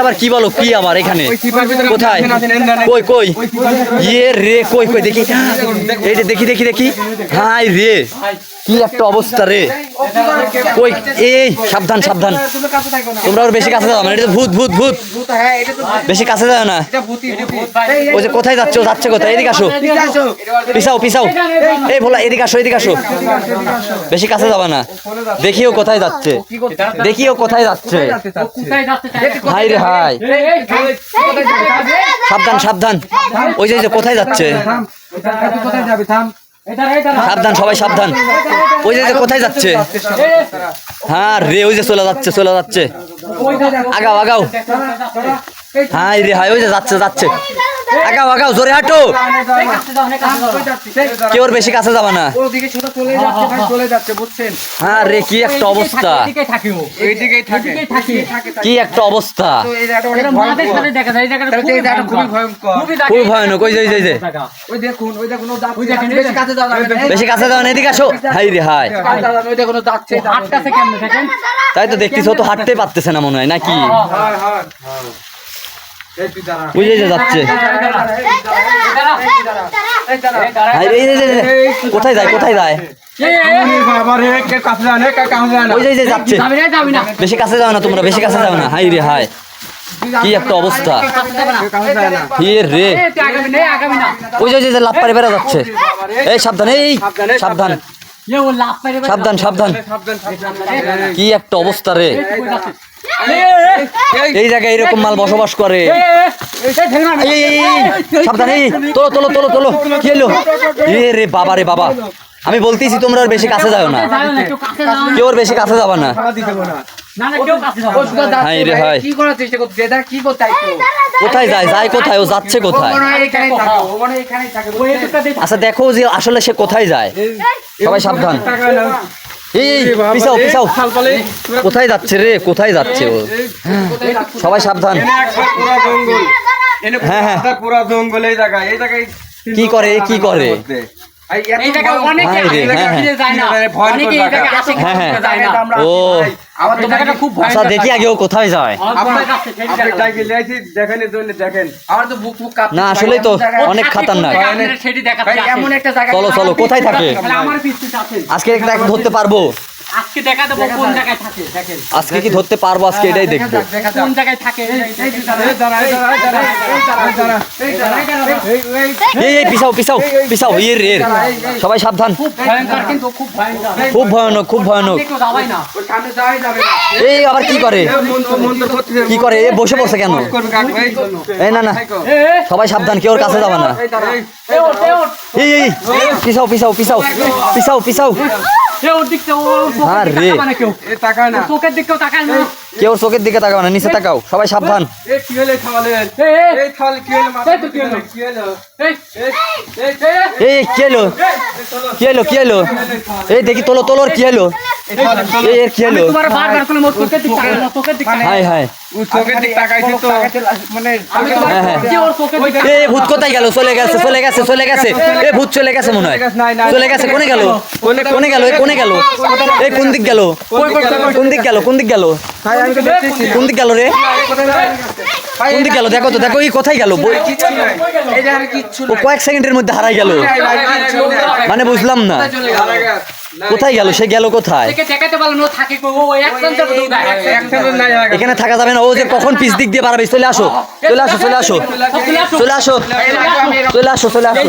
আবার কি বলো? কি এখানে? কোথায়? কই কই? ইয়ে রে, কই কই, দেখি। দেখি দেখি দেখি। রে, কি একটা অবস্থা রে। কই, এই, সাবধান সাবধান। তোমরা বেশি কাছে যাও না, এটা ভূত ভূত ভূত। বেশি কাছে যাও না। ওই যে কোথায় যাচ্ছে যাচ্ছে কোথায়? এদিকে আসো। পিসাও পিছাও। এই ভোলা, এদিকে আসো এদিকে আসো। বেশি কাছে যাবে না। দেখিও কোথায় যাচ্ছে। দেখিও কোথায় যাচ্ছে। হাই রে হাই। সাবধান সাবধান। ওই যে কোথায় যাচ্ছে? সাবধান, সবাই সাবধান। ওই যে কোথায় যাচ্ছে? হ্যাঁ রে, ওই যে, চলে যাচ্ছে চলে যাচ্ছে। আগাও আগাও। হাই রে হাই, ওই যে, যাচ্ছে যাচ্ছে। আগাও আগাও জোরে হাঁটো। কেউ ওর বেশি কাছে যাবে না। ওদিকে ছোট চলে যাচ্ছে ভাই চলে যাচ্ছে বুঝছেন? হ্যাঁ রে কি একটা অবস্থা। কি একটা অবস্থা। খুবই খুব ভয়ানক। ওই যে বেশি কাছে যাওয়া না। যাবে না। এদিকে আসো। হাই রে হাই। তাই তো দেখতেছ ও তো হাঁটতে পারতেছে না মনে হয় নাকি? যে যাচ্ছে। কোথায় যায় কোথায় যায়? বেশি কাছে যাও না তোমরা বেশি কাছে যাও না। হাই রে হাই কি একটা অবস্থা। রে। ওই যে লাভ পারে বেড়া যাচ্ছে। এই সাবধান এই সাবধান। সাবধান সাবধান। কি একটা অবস্থা রে। এই জায়গায় এরকম মাল বসবাস করে। সাবধান, এই, তোলো তোলো তোলো তোলো। কি এলো রে বাবা রে বাবা। আমি বলতেছি তোমরা আর বেশি কাছে যাও না। কেউ আর বেশি কাছে যাবা না। কোথায় যায়? যায় কোথায়? ও যাচ্ছে কোথায়? আচ্ছা দেখো যে আসলে সে কোথায় যায়। সবাই সাবধান। এই এই, পিছাও পিছাও কোথায় যাচ্ছে রে? কোথায় যাচ্ছে ও? সবাই সাবধান। হ্যাঁ, হ্যাঁ। পুরা জঙ্গল এই জায়গায় এই জায়গায় কি করে, কি করে? না। হ্যাঁ, হ্যাঁ। আচ্ছা দেখি আগে ও কোথায় যায়। তো না অনেক খাতারনাক। চলো চলো কোথায় থাকে। আজকে একটা ধরতে পারব। আজকে দেখা দেবো কোন জায়গায় থাকে দেখেন আজকে কি ধরতে পারব আজকে এটাই দেখব। কোন জায়গায় থাকে এই- এই- পিছাও পিছাও পিছাও ইয়ে সবাই সাবধান খুব ভয়ঙ্কর কিন্তু খুব ভয়ঙ্কর খুব ভয়ানক খুব ভয়ানক। এই আবার কি করে কি করে এ বসে পড়ছে কেন এই, না না সবাই সাবধান কেউ ওর কাছে যাবে না এই এই পিছাও পিছাও পিছাও পিছাও পিছাও কেউ। এই তাকায় না। চোখের দিকেও তাকায় না। কেউ ওর চোখের দিকে তাকাও না? নিচে তাকাও। সবাই সাবধান। এই কি হলো এই এলো কি এলো কি এলো দেখি তোলো তোলো কি এলো মানে তোমার হ্যাঁ, হ্যাঁ। ভূত কোথায় গেল? চলে গেছে চলে গেছে চলে গেছে। এ ভূত চলে গেছে মনে হয়। চলে গেছে কোনে গেল? কোনে কোনে গেল? এ কোনে গেল? এই কোন দিক গেল? কোন দিক গেল? কোন দিক গেল? কোন দিক গেল? রে? কোন দিক গেল? দেখো তো দেখো এই কোথায় গেল? বই- কিচ্ছু নাই। এই যে আর কিচ্ছু ও কয়েক সেকেন্ডের মধ্যে হারাই গেল। মানে বুঝলাম না। কোথায় গেল? সে গেল কোথায়। এখানে থাকা যাবে না ও যে কখন পিস দিক দিয়ে বাড়াবে চলে আসো চলে আসো চলে আসো চলে আসো। চলে আসো চলে আসো।